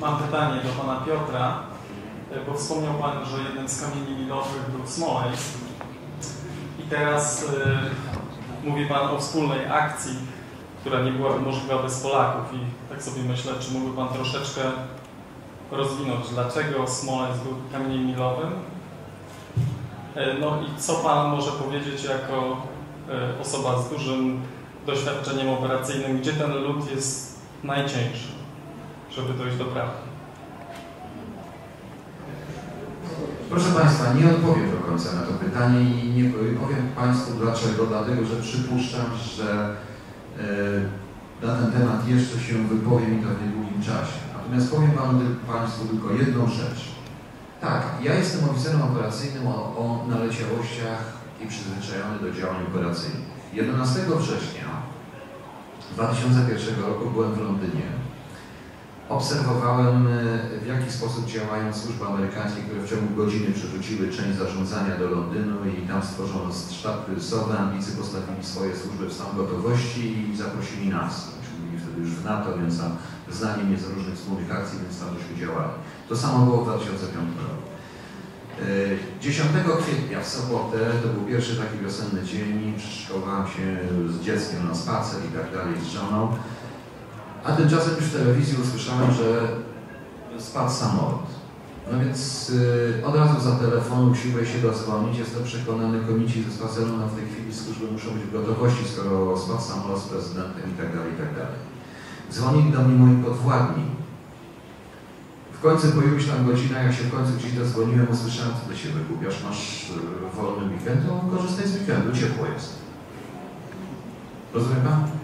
Mam pytanie do pana Piotra, y, bo wspomniał pan, że jednym z kamieni milowych był Smoleńsk. I teraz y, mówi pan o wspólnej akcji, która nie byłaby możliwa bez Polaków. I tak sobie myślę, czy mógłby pan troszeczkę rozwinąć, dlaczego Smoleńsk był kamieniem milowym? Y, No i co pan może powiedzieć jako y, osoba z dużym doświadczeniem operacyjnym, gdzie ten lód jest najcieńszy? żeby dojść do prawdy. Proszę Państwa, nie odpowiem do końca na to pytanie i nie powiem Państwu dlaczego. Dlatego, że przypuszczam, że e, na ten temat jeszcze się wypowiem i to w niedługim czasie. Natomiast powiem Panu, Państwu tylko jedną rzecz. Tak, ja jestem oficerem operacyjnym o, o naleciałościach i przyzwyczajony do działań operacyjnych. 11 września 2001 roku byłem w Londynie Obserwowałem, e, w sposób działają służby amerykańskie, które w ciągu godziny przerzuciły część zarządzania do Londynu i tam stworzono sztab kryzysowy. Anglicy postawili swoje służby w stan gotowości i zaprosili nas. Myśmy byli wtedy już w NATO, więc tam znani mnie z różnych wspólnych akcji, więc tam żeśmy działali. To samo było w 2005 roku. 10 e, kwietnia w sobotę, to był pierwszy taki wiosenny dzień, przeszkolowałem się z dzieckiem na spacer i tak dalej, z żoną. A tymczasem już w telewizji usłyszałem, że spadł samolot. No więc yy, od razu za telefonu usiłuję się dozwonić. Jestem przekonany, komici ze no w tej chwili służby muszą być w gotowości, skoro spadł samolot z prezydentem i tak dalej, i tak dalej. Dzwonili do mnie moi podwładni. W końcu po iluś tam godzinach, jak się w końcu gdzieś dozwoniłem, usłyszałem, co ty się wygłupiasz, masz yy, wolny weekend, to korzystaj z weekendu, ciepło jest. Rozumie pan?